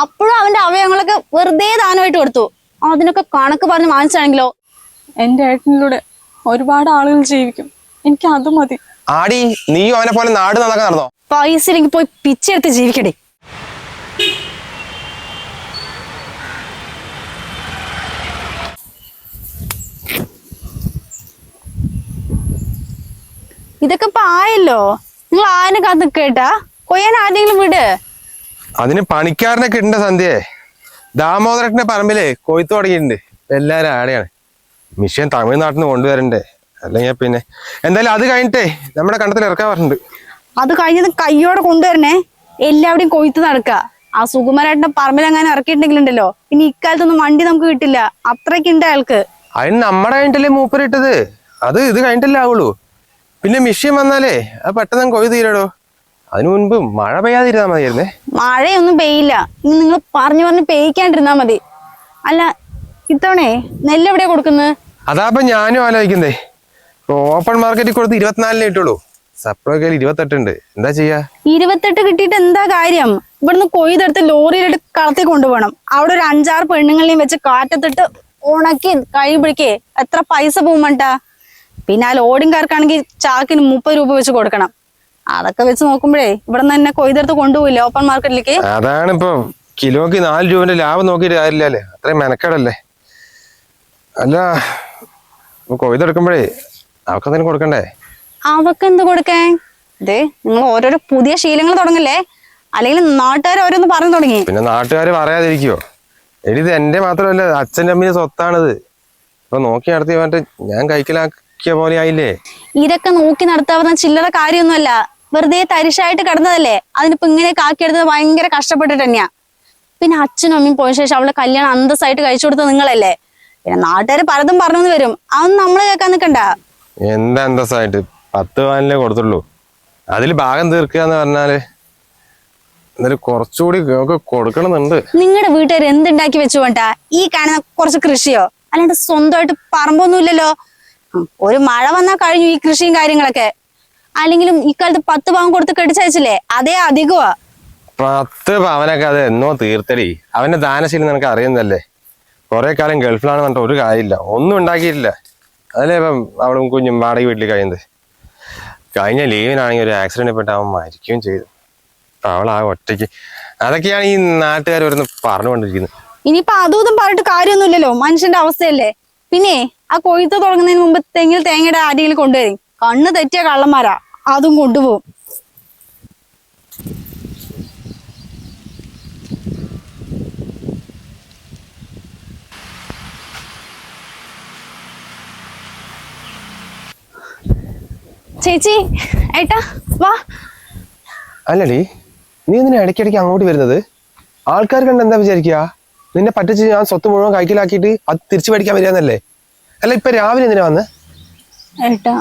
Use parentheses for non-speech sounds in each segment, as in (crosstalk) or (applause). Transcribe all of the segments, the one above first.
അപ്പോഴും അവന്റെ അവയവങ്ങളൊക്കെ വെറുതെ ദാനമായിട്ട് കൊടുത്തു. അതിനൊക്കെ കണക്ക് പറഞ്ഞ് വാങ്ങിച്ചാണെങ്കിലോ? എന്റെ ഏട്ടനിലൂടെ ഒരുപാട് ആളുകൾ ജീവിക്കും. എനിക്ക് അത് മതി. ആടി നീയും അവനെ പോലെ നാട് നടക്കാൻ നടന്നോ? പൈസ ഇല്ലെങ്കിൽ പോയി പിച്ചെടുത്ത് ജീവിക്കടേ. ഇതൊക്കെ ഇപ്പൊ ആയല്ലോ? നിങ്ങൾ ആന കാത്ത് കേട്ടാ. കൊയ്യാൻ ആരെങ്കിലും വിട്. അതിന് പണിക്കാരനെ കിട്ടേണ്ട സന്ധ്യയെ ദാമോദരന്റെ പറമ്പിലെ കൊയ്ത്ത് തുടങ്ങിയിട്ടുണ്ട്. എല്ലാവരും ആടെയാണ്. മിഷൻ തമിഴ്നാട്ടിൽ നിന്ന് കൊണ്ടുവരണ്ടേ. അല്ലെങ്കിൽ പിന്നെ എന്തായാലും അത് കഴിഞ്ഞിട്ടേ നമ്മുടെ കണ്ടത്തിൽ ഇറക്കാൻ പറഞ്ഞിട്ടുണ്ട്. അത് കഴിഞ്ഞത് കയ്യോടെ കൊണ്ടുവരണേ. എല്ലാവരുടെയും കൊയ്ത്ത് നടക്കുക. ആ സുകുമാരേട്ടന്റെ പറമ്പിലെങ്ങനെ ഇറക്കിയിട്ടുണ്ടെങ്കിലുണ്ടല്ലോ. പിന്നെ ഇക്കാലത്തൊന്നും വണ്ടി നമുക്ക് കിട്ടില്ല. അത്രയ്ക്കുണ്ട് അയാൾക്ക്. അതിന് നമ്മുടെ കഴിഞ്ഞിട്ടല്ലേ മൂപ്പരിട്ടത് അത് ഇത് കഴിഞ്ഞിട്ടല്ലേ ആവുള്ളൂ. പിന്നെ മിഷ്യൻ വന്നാലേ അത് പെട്ടെന്ന് കൊയ്ത് തീരടോ? അതിനു മുൻപ് മഴ പെയ്യാതിരുന്നാ മതിയായിരുന്നേ? മഴയൊന്നും പെയ്യില്ല. ഇനി നിങ്ങൾ പറഞ്ഞു പറഞ്ഞ് പെയ്യിക്കാണ്ടിരുന്നാ മതി. അല്ല ഇത്തവണേ നെല്ല് എവിടെയാ കൊടുക്കുന്നത് അതാ ഇപ്പൊ ഞാനും ആലോചിക്കുന്നേ. ഓപ്പൺ മാർക്കറ്റിൽ കൊടുത്ത് ഇരുപത്തിനാലിന് കിട്ടുള്ളൂ സപ്ലൈക്കയിൽ ഇരുപത്തെട്ടുണ്ട് എന്താ ചെയ്യാ? ഇരുപത്തെട്ട് കിട്ടിയിട്ട് എന്താ കാര്യം? ഇവിടുന്ന് കൊയ്തെടുത്ത് ലോറിയിലിട്ട് കളത്തി കൊണ്ടുപോകണം. അവിടെ ഒരു അഞ്ചാറ് പെണ്ണുങ്ങളെയും വെച്ച് കാറ്റത്തിട്ട് ഉണക്കി കഴിയുമ്പോഴേക്കേ എത്ര പൈസ പോകുമട്ടാ പിന്നെ ആ ലോഡിങ്കാർക്കാണെങ്കിൽ ചാക്കിന് മുപ്പത് രൂപ വെച്ച് കൊടുക്കണം. അതൊക്കെ വെച്ച് നോക്കുമ്പോഴേ ഇവിടെ നിന്ന് തന്നെ കൊയ്തെടുത്ത് കൊണ്ടുപോയില്ലേ ഓപ്പൺ മാർക്കറ്റിലേക്ക് അതാണ് ഇപ്പൊ കിലോക്ക് നാല് രൂപന്റെ ലാഭം നോക്കിയിട്ട് കാര്യമില്ലല്ലേ? അത്രയും മെനക്കേടല്ലേ? അല്ല കൊയ്തെടുക്കുമ്പോഴേ അവക്ക് തന്നെ കൊടുക്കണ്ടേ? അവക്ക് എന്ത് കൊടുക്കേ ഇതേ നിങ്ങൾ ഓരോരോ പുതിയ ശീലങ്ങൾ തുടങ്ങല്ലേ? അല്ലെങ്കിൽ നാട്ടുകാർ ഓരോന്ന് പറഞ്ഞു തുടങ്ങി. പിന്നെ നാട്ടുകാർ പറയാതിരിക്കുവോ? എടി ഇത് എന്റെ മാത്രമല്ല അച്ഛന്റെ അമ്മയുടെ സ്വത്താണിത്. ഇപ്പൊ നോക്കി നടത്തി പറഞ്ഞിട്ട് ഞാൻ കൈക്കലാക്കിയ പോലെ ആയില്ലേ? ഇതൊക്കെ നോക്കി നടത്താവുന്ന ചില്ലറ കാര്യമൊന്നുമല്ല. വെറുതെ തരിശായിട്ട് കിടന്നതല്ലേ? അതിനിപ്പോ ഇങ്ങനെ ആക്കിയെടുത്തത് ഭയങ്കര കഷ്ടപ്പെട്ടിട്ട് തന്നെയാ. പിന്നെ അച്ഛനും അമ്മയും പോയ ശേഷം അവളെ കല്യാണം അന്തസ്സായിട്ട് കഴിച്ചു കൊടുത്തത് നിങ്ങളല്ലേ? പിന്നെ നാട്ടുകാർ പലതും പറഞ്ഞു വരും. അതൊന്നും നമ്മൾ കേൾക്കാൻ നിൽക്കണ്ട എന്താ അന്തസ്സായിട്ട്? പത്ത് പവനിലേ കൊടുത്തുള്ളൂ. അതിൽ ഭാഗം തീർക്കുക എന്ന് പറഞ്ഞാൽ എന്നാലും കുറച്ചുകൂടി ഒക്കെ കൊടുക്കണമെന്നുണ്ട്. നിങ്ങളുടെ വീട്ടുകാർ എന്തുണ്ടാക്കി വെച്ചു വേണ്ട ഈ കാണുന്ന കുറച്ച് കൃഷിയോ? അല്ലാണ്ട് സ്വന്തമായിട്ട് പറമ്പൊന്നുമില്ലല്ലോ. ഒരു മഴ വന്നാൽ കഴിഞ്ഞു ഈ കൃഷിയും കാര്യങ്ങളൊക്കെ. അല്ലെങ്കിലും ഇക്കാലത്ത് പത്ത് പവൻ കൊടുത്ത് കെട്ടിച്ചയച്ചില്ലേ? അതേ അധികമാ പത്ത് പവനൊക്കെ അത് എന്നോ തീർത്തടി. അവന്റെ ദാനശീലം നിനക്ക് അറിയുന്നതല്ലേ? കുറെ കാലം ഗൾഫിലാണ് പറഞ്ഞിട്ട് ഒരു കാര്യമില്ല. ഒന്നും ഉണ്ടാക്കിയിട്ടില്ല. അതല്ലേ ഇപ്പം അവളും കുഞ്ഞും വാടക വീട്ടിൽ കഴിയുന്നത്? കഴിഞ്ഞ ലീവിനാണെങ്കിൽ ഒരു ആക്സിഡന്റ് പെട്ട് അവൻ മരിക്കുകയും ചെയ്തു. അവൾ ആ ഒറ്റയ്ക്ക്. അതൊക്കെയാണ് ഈ നാട്ടുകാർ വരുന്ന പറഞ്ഞുകൊണ്ടിരിക്കുന്നത്. ഇനിയിപ്പൊ അതും ഇതും പറഞ്ഞിട്ട് കാര്യമൊന്നുമില്ലല്ലോ. മനുഷ്യന്റെ അവസ്ഥയല്ലേ? പിന്നെ ആ കൊയ്ത്ത് തുടങ്ങുന്നതിന് മുമ്പ് തെങ്ങിൽ തേങ്ങയുടെ അരിയിൽ കൊണ്ടുവരും. കണ്ണ് തെറ്റിയ കള്ളന്മാരാ. അതും കൊണ്ടുപോകും. ചേച്ചി ഏട്ടാ വാ. അല്ലടി നീ എന്തിനാ ഇടയ്ക്കിടയ്ക്ക് അങ്ങോട്ട് വരുന്നത്? ആൾക്കാർ കണ്ട് എന്താ വിചാരിക്കുക? നിന്നെ പറ്റിച്ച് ഞാൻ സ്വത്ത് മുഴുവൻ കൈക്കലാക്കിയിട്ട് അത് തിരിച്ചു മേടിക്കാൻ വരികയെന്നല്ലേ? അല്ല ഇപ്പൊ രാവിലെ എന്തിനാ വന്ന്? ഏട്ടാ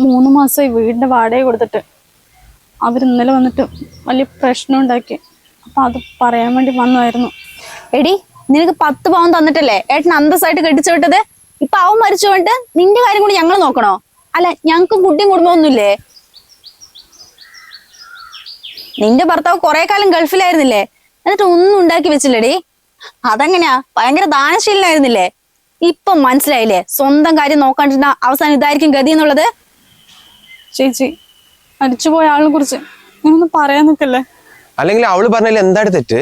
മൂന്ന് മാസമായി വീടിന്റെ വാടക കൊടുത്തിട്ട്. അവർ ഇന്നലെ വന്നിട്ട് വലിയ പ്രശ്നം ഉണ്ടാക്കി. അപ്പം അത് പറയാൻ വേണ്ടി വന്നായിരുന്നു എടി നിനക്ക് പത്ത് പവൻ തന്നിട്ടല്ലേ? ഏട്ടൻ അന്തസ്സായിട്ട് കെട്ടിച്ചു വിട്ടത്? ഇപ്പൊ അവൻ മരിച്ചുകൊണ്ട് നിന്റെ കാര്യം കൂടി ഞങ്ങൾ നോക്കണോ? അല്ല ഞങ്ങൾക്കും കുട്ടിയും കുടുംബമൊന്നുമില്ലേ? നിന്റെ ഭർത്താവ് കുറെ കാലം ഗൾഫിലായിരുന്നില്ലേ? എന്നിട്ട് ഒന്നും ഉണ്ടാക്കി വെച്ചില്ലടി? അതെങ്ങനെയാ? ഭയങ്കര ദാനശീലനായിരുന്നില്ലേ? ഇപ്പൊ മനസ്സിലായില്ലേ? സ്വന്തം കാര്യം നോക്കാണ്ടിരുന്ന അവസാനം ഇതായിരിക്കും ഗതി എന്നുള്ളത്? ചേച്ചി മരിച്ചുപോയ ആളിനെ കുറിച്ച് ഞാനൊന്നും പറയാൻ നിൽക്കല്ലേ? അല്ലെങ്കിൽ അവൾ പറഞ്ഞതിൽ എന്താണ് തെറ്റ്?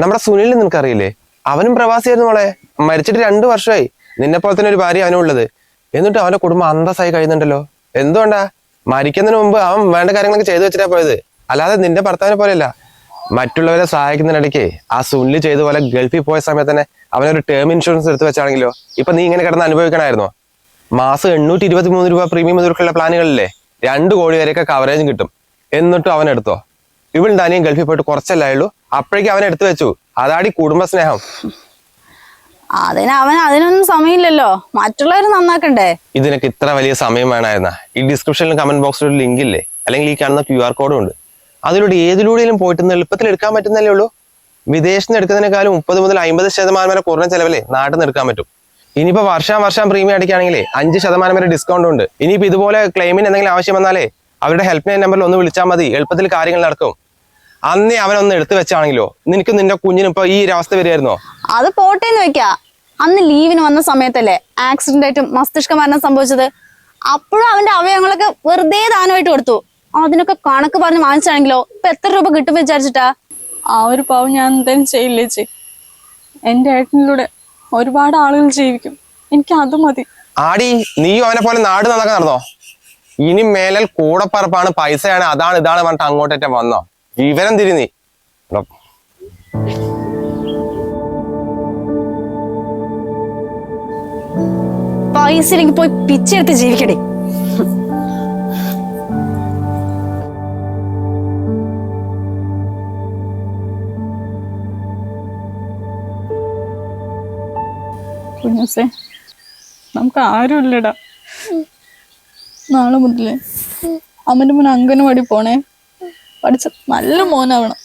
നമ്മുടെ സുനിൽ നിനക്കറിയില്ലേ? അവനും പ്രവാസിയായിരുന്നു മോളെ. മരിച്ചിട്ട് രണ്ടു വർഷമായി. നിന്നെ പോലെ തന്നെ ഒരു ഭാര്യ അവനും ഉള്ളത്. എന്നിട്ട് അവന്റെ കുടുംബം അന്തസ്സായി കഴിയുന്നുണ്ടല്ലോ. എന്തുകൊണ്ടാ? മരിക്കുന്നതിന് മുമ്പ് അവൻ വേണ്ട കാര്യങ്ങളൊക്കെ ചെയ്തു വെച്ചിട്ടാ പോയത്. അല്ലാതെ നിന്റെ ഭർത്താവിനെ പോലെയല്ല. മറ്റുള്ളവരെ സഹായിക്കുന്നതിനിടയ്ക്ക് ആ സുനിൽ ചെയ്ത പോലെ ഗൾഫിൽ പോയ സമയത്ത് തന്നെ അവനൊരു ടേം ഇൻഷുറൻസ് എടുത്ത് വെച്ചാണെങ്കിലോ? ഇപ്പൊ നീ ഇങ്ങനെ കിടന്ന് അനുഭവിക്കണമായിരുന്നോ? മാസം എണ്ണൂറ്റി ഇരുപത്തി മൂന്ന് രൂപ പ്രീമിയം മുതൽക്കുള്ള പ്ലാനുകളില്ലേ രണ്ട് കോടി വരെയൊക്കെ കവറേജും കിട്ടും. എന്നിട്ടും അവൻ എടുത്തോ? ഇവളുടെ അനിയൻ ഗൾഫിൽ പോയിട്ട് കുറച്ചല്ലേ ഉള്ളൂ അപ്പോഴേക്കും അവൻ എടുത്തു വെച്ചു. അതാടി കുടുംബസ്നേഹം. അതിന് അവൻ അതിനൊന്നും സമയമില്ലല്ലോ. മറ്റുള്ളവർ നന്നാക്കണ്ടേ? ഇതിനൊക്കെ ഇത്ര വലിയ സമയം വേണമായിരുന്ന? ഈ ഡിസ്ക്രിപ്ഷനിലും കമന്റ് ബോക്സിൽ ഒരു ലിങ്ക് ഇല്ലേ? അല്ലെങ്കിൽ ഈ കാണുന്ന ക്യു ആർ കോഡും ഉണ്ട്. അതിലൂടെ ഏതിലൂടെയും പോയിട്ട് എളുപ്പത്തിൽ എടുക്കാൻ പറ്റുന്നല്ലേ ഉള്ളൂ? വിദേശത്ത് നിന്ന് എടുക്കുന്നതിനേക്കാളും മുപ്പത് മുതൽ അമ്പത് ശതമാനം വരെ കുറഞ്ഞ ചെലവല്ലേ നാട്ടിൽ നിന്ന് എടുക്കാൻ പറ്റും. ഇനിയിപ്പോ വർഷം വർഷം പ്രീമിയം അടിക്കുകയാണെങ്കിലേ അഞ്ച് ശതമാനം വരെ ഡിസ്കൗണ്ട് ഉണ്ട്. ഇനിയിപ്പോ ഇതുപോലെ ക്ലെയിമിന് എന്തെങ്കിലും ആവശ്യം വന്നാലേ അവരുടെ ഹെൽപ്പ് ലൈൻ നമ്പറിൽ ഒന്ന് വിളിച്ചാൽ മതി. എളുപ്പത്തിൽ കാര്യങ്ങൾ നടക്കും. അന്നേ അവനൊന്ന് എടുത്തു വെച്ചാണെങ്കിലോ നിനക്ക് നിന്റെ കുഞ്ഞിന് ഇപ്പൊ ഈ ഒരു അവസ്ഥ വരുമായിരുന്നോ അത് പോട്ടേന്ന് വെക്കാ. അന്ന് ലീവിന് വന്ന സമയത്തല്ലേ ആക്സിഡന്റ് ആയിട്ട് മസ്തിഷ്ക മരണം സംഭവിച്ചത്? അപ്പോഴും അവന്റെ അവയവങ്ങളൊക്കെ വെറുതെ ദാനമായിട്ട് കൊടുത്തു. അതിനൊക്കെ കണക്ക് പറഞ്ഞ് വാങ്ങിച്ചാണെങ്കിലോ ഇപ്പൊ എത്ര രൂപ കിട്ടും വിചാരിച്ചിട്ടാ? ആ ഒരു പാവം ഞാൻ എന്തായാലും ചെയ്യില്ലേ ചേ എന്റെ ഏട്ടനിലൂടെ ഒരുപാട് ആളുകൾ ജീവിക്കും. എനിക്ക് അത് മതി. ആടി നീയും അവനെ പോലെ നാട് നന്നൊക്കെ നടന്നോ? ഇനി മേലൽ കൂടപ്പറപ്പാണ് പൈസയാണ് അതാണ് ഇതാണ് പറഞ്ഞിട്ട് അങ്ങോട്ടേറ്റം വന്നോ? വിവരം തിരിഞ്ഞി പൈസ ഇല്ലെങ്കിൽ പോയി പിച്ചെടുത്ത് ജീവിക്കടേ. കുഞ്ഞുസേ നമുക്ക് ആരും ഇല്ലടാ. നാളെ മുതലേ. അമ്മന്റെ മോൻ അംഗനവാടി പോണേ. പഠിച്ച നല്ല മോനാവണം.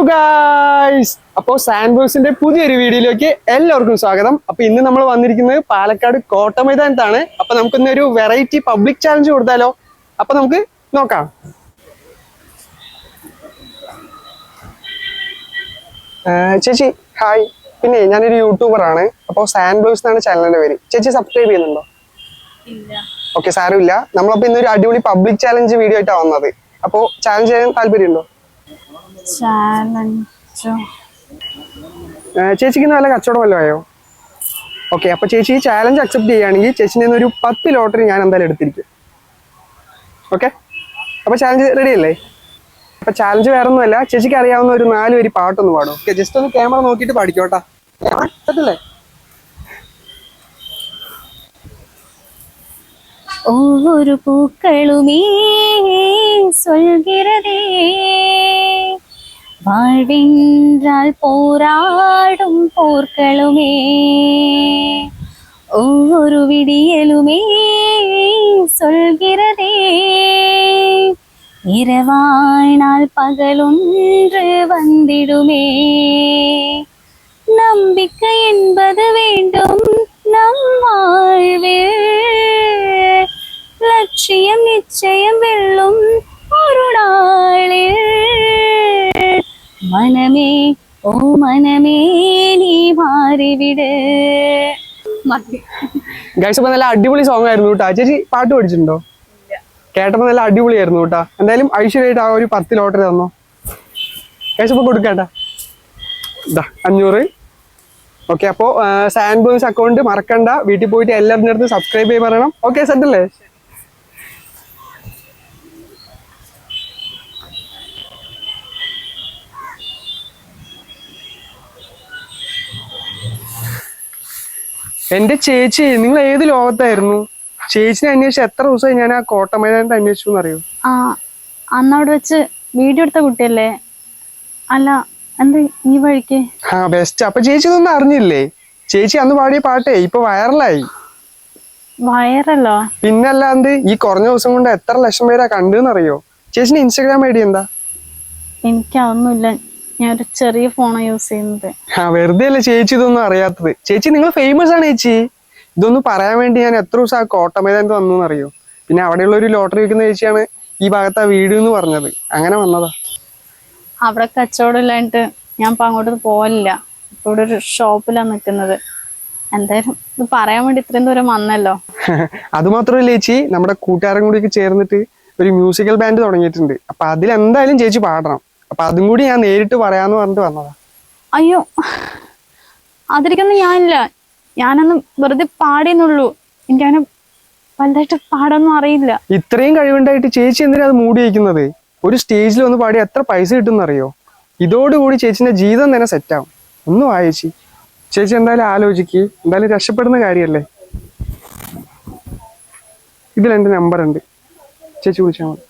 ഹലോ ഗായ്സ് അപ്പോൾ സാൻഡ്ബോക്സിന്റെ പുതിയൊരു വീഡിയോയിലേക്ക് എല്ലാവർക്കും സ്വാഗതം. അപ്പൊ ഇന്ന് നമ്മൾ വന്നിരിക്കുന്നത് പാലക്കാട് കോട്ട മൈതാനത്താണ്. അപ്പൊ നമുക്കിന്ന് ഒരു വെറൈറ്റി പബ്ലിക് ചാലഞ്ച് കൊടുത്താലോ? അപ്പൊ നമുക്ക് നോക്കാം. ചേച്ചി ഹായ് പിന്നെ ഞാനൊരു യൂട്യൂബർ ആണ്. അപ്പോൾ സാൻഡ് ബോക്സ് എന്നാണ് ചാനലിന്റെ പേര്. ചേച്ചി സബ്സ്ക്രൈബ് ചെയ്യുന്നുണ്ടോ? ഓക്കെ സാരമില്ല നമ്മളപ്പോ ഇന്നൊരു അടിപൊളി പബ്ലിക് ചാലഞ്ച് വീഡിയോ ആയിട്ടാണ് വന്നത്. അപ്പോൾ ചാലഞ്ച് ചെയ്യാൻ താല്പര്യമുണ്ടോ? ചാലഞ്ചോ ഏഹ് ചേച്ചിക്ക് നല്ല കച്ചവടം വല്ലതും ആയോ ഓക്കെ അപ്പൊ ചേച്ചി ഈ ചാലഞ്ച് അക്സെപ്റ്റ് ചെയ്യുകയാണെങ്കിൽ ചേച്ചിൻ്റെ നിന്ന് ഒരു പത്ത് ലോട്ടറി ഞാൻ എന്തായാലും എടുത്തിരിക്കും ഓക്കെ അപ്പൊ ചാലഞ്ച് റെഡി അല്ലേ അപ്പൊ ചാലഞ്ച് വേറെ ഒന്നുമല്ല ചേച്ചിക്ക് അറിയാവുന്ന ഒരു നാല് വരി പാട്ടൊന്ന് പാടും ഓക്കെ ജസ്റ്റ് ഒന്ന് ക്യാമറ നോക്കിയിട്ട് പാടിക്കോട്ടാ പറ്റില്ലേ ஒவ்வொரு பூக்களுமே சொல்கிறதே வாழ்வின்றால் போராடும் போர்களுமே. ஒவ்வொரு விடியலுமே சொல்கிறதே. இரவானால் பகலொன்று வந்திடுமே. நம்பிக்கை என்பது வேண்டும் நம் வாழ்வில். லட்சியம் நிச்சயம் வெல்லும் ஒரு நாளில். മനമേ ഓ മനമേ നീ മാറിവിടെ. ഗൈസ് അപ്പൊ നല്ല അടിപൊളി സോങ് ആയിരുന്നു കേട്ടോ ചേച്ചി പാട്ട് പഠിച്ചിട്ടുണ്ടോ? കേട്ടപ്പോ നല്ല അടിപൊളിയായിരുന്നു കേട്ടോ എന്തായാലും ഐശ്വര്യമായിട്ട് ആ ഒരു പത്ത് ലോട്ടറി തന്നോ. ഗൈസ് അപ്പൊ കൊടുക്കാട്ടാ അഞ്ഞൂറ്. ഓക്കെ അപ്പോ സാൻഡ് ബോയ്സ് അക്കൗണ്ട് മറക്കണ്ട. വീട്ടിൽ പോയിട്ട് എല്ലാവരുടെ അടുത്ത് സബ്സ്ക്രൈബ് ചെയ്ത് പറയണം. ഓക്കെ സെറ്റ് അല്ലേ എന്റെ ചേച്ചി നിങ്ങൾ ഏത് ലോകത്തായിരുന്നു? ചേച്ചിനെ അന്വേഷിച്ച് എത്ര ദിവസമായി ഞാൻ ആ കോട്ടമൈതാനത്ത് അന്വേഷിച്ചു എന്നറിയോ? ആ അന്നവിടെ വെച്ച് വീഡിയോ എടുത്ത കുട്ടിയല്ലേ? അല്ല എന്താ ഈ വഴിക്ക്? ആ ബെസ്റ്റ് അപ്പൊ ചേച്ചി ഇതൊന്നും അറിഞ്ഞില്ലേ? ചേച്ചി അന്ന് പാടിയ പാട്ടേ ഇപ്പൊ വൈറലായി. വയറല്ലോ പിന്നല്ലാണ്ട് ഈ കുറഞ്ഞ ദിവസം കൊണ്ട് എത്ര ലക്ഷം പേരാ കണ്ടെന്നറിയോ ചേച്ചിന്റെ ഇൻസ്റ്റാഗ്രാം ഐ ഡി എന്താ? എനിക്കതൊന്നുമില്ല. ഞാനൊരു ചെറിയ ഫോണാണ് യൂസ് ചെയ്യുന്നത്. ആ വെറുതെ അല്ലേ ചേച്ചി ഇതൊന്നും അറിയാത്തത്? ചേച്ചി നിങ്ങൾ ഫേമസ് ആണ് ചേച്ചി. ഇതൊന്നും പറയാൻ വേണ്ടി ഞാൻ എത്ര ദിവസം ആ കോട്ടമൈതാനത്ത് വന്നു എന്നറിയോ പിന്നെ അവിടെയുള്ള ഒരു ലോട്ടറി വെക്കുന്ന ചേച്ചിയാണ് ഈ ഭാഗത്ത് ആ വീട് എന്ന് പറഞ്ഞത്. അങ്ങനെ വന്നതാ. അവിടെ കച്ചവടം ഇല്ലായിട്ട് ഞാൻ ഇപ്പൊ അങ്ങോട്ട് പോവല്ല ഇവിടെ ഒരു ഷോപ്പിലാ നിൽക്കുന്നത് എന്തായാലും ഇത് പറയാൻ വേണ്ടി ഇത്രയും ദൂരം വന്നല്ലോ. (laughs) അത് മാത്രമല്ല ചേച്ചി നമ്മുടെ കൂട്ടുകാരും കൂടി ചേർന്നിട്ട് ഒരു മ്യൂസിക്കൽ ബാൻഡ് തുടങ്ങിയിട്ടുണ്ട്. അപ്പൊ അതിൽ എന്തായാലും ചേച്ചി പാടണം. അപ്പൊ അതും കൂടി ഞാൻ നേരിട്ട് പറയാന്ന് പറഞ്ഞിട്ട് വന്നതാ. അയ്യോ അതിരിക്കുന്ന ഞാനില്ല. ഞാനൊന്ന് വെറുതെ പാടിയെന്നുള്ളൂ. എനിക്കങ്ങനെ വലുതായിട്ട് പാടൊന്നും അറിയില്ല. ഇത്രയും കഴിവുണ്ടായിട്ട് ചേച്ചി എന്തിനാ അത് മൂടി വയ്ക്കുന്നത്? ഒരു സ്റ്റേജിൽ ഒന്ന് പാടി എത്ര പൈസ കിട്ടുമെന്ന് അറിയോ ഇതോടുകൂടി ചേച്ചിന്റെ ജീവിതം തന്നെ സെറ്റ് ആവും ഒന്നും ആ ചേച്ചി ചേച്ചി എന്തായാലും ആലോചിക്ക്. എന്തായാലും രക്ഷപ്പെടുന്ന കാര്യമല്ലേ ഇതിൽ എന്റെ നമ്പർ ഉണ്ട് ചേച്ചി വിളിച്ചാൽ മതി.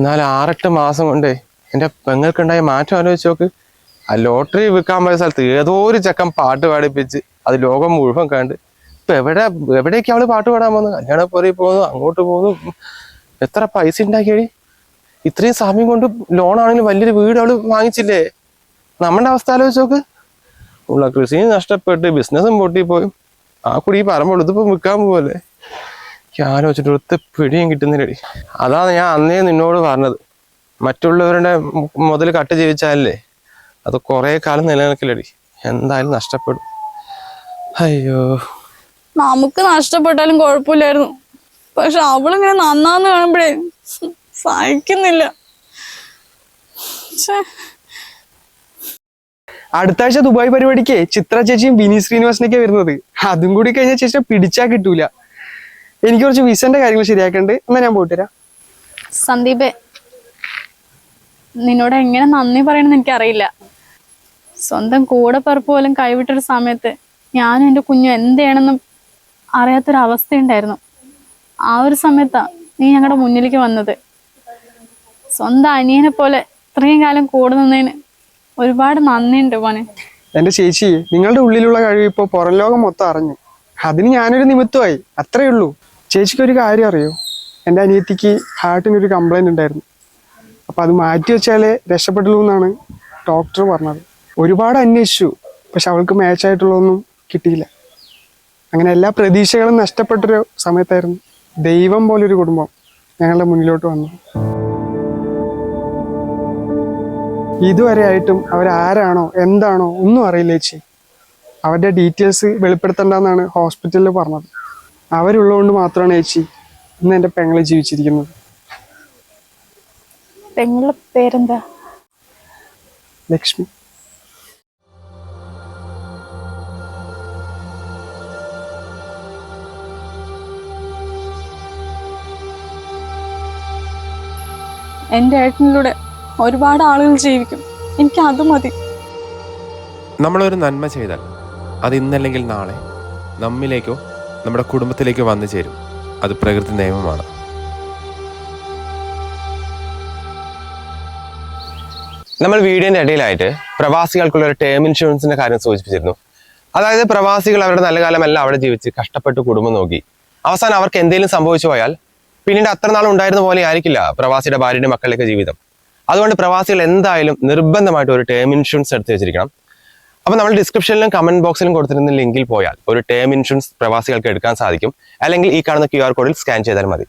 എന്നാൽ ആറെട്ട് മാസം കൊണ്ടേ എന്റെ പെങ്ങൾക്കുണ്ടായ മാറ്റം ആലോചിച്ച് നോക്ക്. ആ ലോട്ടറി വിൽക്കാൻ പോയ സ്ഥലത്ത് ഏതോ ഒരു ചക്കൻ പാട്ട് പാടിപ്പിച്ച് അത് ലോകം മുഴുവൻ കണ്ട് ഇപ്പൊ എവിടെ എവിടേക്ക് അവൾ പാട്ട് പാടാൻ പോകുന്നു കല്യാണ പോരി പോകുന്നു അങ്ങോട്ട് പോകുന്നു എത്ര പൈസ ഉണ്ടാക്കിയടി? ഇത്രയും സമയം കൊണ്ട് ലോണാണെങ്കിലും വലിയൊരു വീട് അവൾ വാങ്ങിച്ചില്ലേ? നമ്മുടെ അവസ്ഥ ആലോചിച്ച് നോക്ക്. ഉള്ള കൃഷിയും നഷ്ടപ്പെട്ട് ബിസിനസ്സും പൊട്ടിപ്പോയി. ആ കുടി ഈ പറമ്പെടുത്തിപ്പോ വിൽക്കാൻ പോവല്ലേ? എനിക്ക് ആലോചിച്ചിട്ട് ഒത്ത പിടിയും കിട്ടുന്നില്ലടി. അതാണ് ഞാൻ അന്നേ നിന്നോട് പറഞ്ഞത്. മറ്റുള്ളവരുടെ മുതൽ കട്ട് ജീവിച്ചാലേ അത് കുറേ കാലം നിലനിൽക്കില്ലടി. എന്തായാലും നഷ്ടപ്പെടും. അയ്യോ. നമുക്ക് നഷ്ടപ്പെട്ടാലും കുഴപ്പമില്ലായിരുന്നു. പക്ഷെ അവളിങ്ങനെ നന്നാന്ന് കാണുമ്പോഴേ സഹിക്കുന്നില്ല. അടുത്ത ആഴ്ച ദുബായ് പരിപാടിക്ക് ചിത്ര ചേച്ചിയും വിനി ശ്രീനിവാസനൊക്കെ വരുന്നത്. അതും കൂടി കഴിഞ്ഞ ചേച്ചിയെ പിടിച്ചാ കിട്ടൂല. എനിക്ക് കുറച്ച് വിസന്റെ കാര്യങ്ങൾ ശരിയാക്കണ്ട്. എന്നാ ഞാൻ പോയിട്ട് വരാം സന്ദീപ് നിന്നോട് എങ്ങനെ നന്ദി പറയണമെന്ന് എനിക്കറിയില്ല. സ്വന്തം കൂടെ പറപ്പ് പോലും കൈവിട്ടൊരു സമയത്ത് ഞാനും എന്റെ കുഞ്ഞും എന്ത് ചെയ്യണമെന്നും അറിയാത്തൊരവസ്ഥയുണ്ടായിരുന്നു. ആ ഒരു സമയത്താണ് നീ ഞങ്ങളുടെ മുന്നിലേക്ക് വന്നത്. സ്വന്തം അനിയനെ പോലെ ഇത്രയും കാലം കൂടെ നിന്നതിന് ഒരുപാട് നന്ദിയുണ്ട് മോനെ. എന്റെ ചേച്ചി നിങ്ങളുടെ ഉള്ളിലുള്ള കഴിവ് ഇപ്പോൾ പുറം ലോകം മൊത്തം അറിഞ്ഞു. അതിന് ഞാനൊരു നിമിത്തമായി. അത്രേ ഉള്ളൂ ചേച്ചിക്ക് ഒരു കാര്യം അറിയോ? എന്റെ അനിയത്തിക്ക് ഹാർട്ടിനൊരു കംപ്ലൈന്റ് ഉണ്ടായിരുന്നു. അപ്പോൾ അത് മാറ്റി വെച്ചാലേ രക്ഷപ്പെട്ടുള്ളൂ എന്നാണ് ഡോക്ടർ പറഞ്ഞത്. ഒരുപാട് അന്വേഷിച്ചു പക്ഷെ അവൾക്ക് മാച്ചായിട്ടുള്ളതൊന്നും കിട്ടിയില്ല. അങ്ങനെ എല്ലാ പ്രതീക്ഷകളും നഷ്ടപ്പെട്ടൊരു സമയത്തായിരുന്നു ദൈവം പോലൊരു കുടുംബം ഞങ്ങളുടെ മുന്നിലോട്ട് വന്നു ഇതുവരെ ആയിട്ടും അവരാരാണോ എന്താണോ ഒന്നും അറിയില്ല ചേച്ചി. അവരുടെ ഡീറ്റെയിൽസ് വെളിപ്പെടുത്തണ്ടെന്നാണ് ഹോസ്പിറ്റലിൽ പറഞ്ഞത്. അവരുള്ളതുകൊണ്ട് മാത്രമാണ് ചേച്ചി ഇന്ന് എന്റെ പെങ്ങളെ ജീവിച്ചിരിക്കുന്നത്. പെങ്ങളുടെ പേരെന്താ? ലക്ഷ്മി. എന്റെ ഏട്ടനിലൂടെ ഒരുപാട് ആളുകൾ ജീവിക്കും. എനിക്ക് അത് മതി. നമ്മളൊരു നന്മ ചെയ്താൽ അത് ഇന്നല്ലെങ്കിൽ നാളെ നമ്മിലേക്കോ നമ്മുടെ കുടുംബത്തിലേക്ക് വന്നു ചേരും. അത് പ്രകൃതി നിയമമാണ്. നമ്മൾ വീഡിയോന്റെ ഇടയിലായിട്ട് പ്രവാസികൾക്കുള്ള ഒരു ടേം ഇൻഷുറൻസിന്റെ കാര്യം സൂചിപ്പിച്ചിരുന്നു. അതായത് പ്രവാസികൾ അവരുടെ നല്ല കാലമെല്ലാം അവിടെ ജീവിച്ച് കഷ്ടപ്പെട്ട് കുടുംബം നോക്കി. അവസാനം അവർക്ക് എന്തെങ്കിലും സംഭവിച്ചു പോയാൽ പിന്നീട് അത്ര നാൾ ഉണ്ടായിരുന്ന പോലെ ആയിരിക്കില്ല പ്രവാസിയുടെ ഭാര്യയുടെ മക്കളുടെയൊക്കെ ജീവിതം. അതുകൊണ്ട് പ്രവാസികൾ എന്തായാലും നിർബന്ധമായിട്ട് ഒരു ടേം ഇൻഷുറൻസ് എടുത്ത് വെച്ചിരിക്കണം. അപ്പൊ നമ്മൾ ഡിസ്ക്രിപ്ഷനിലും കമന്റ് ബോക്സിലും കൊടുത്തിരുന്ന ലിങ്കിൽ പോയാൽ ഒരു ടേം ഇൻഷുറൻസ് പ്രവാസികൾക്ക് എടുക്കാൻ സാധിക്കും. അല്ലെങ്കിൽ ഈ കാണുന്ന ക്യു ആർ കോഡിൽ സ്കാൻ ചെയ്താൽ മതി.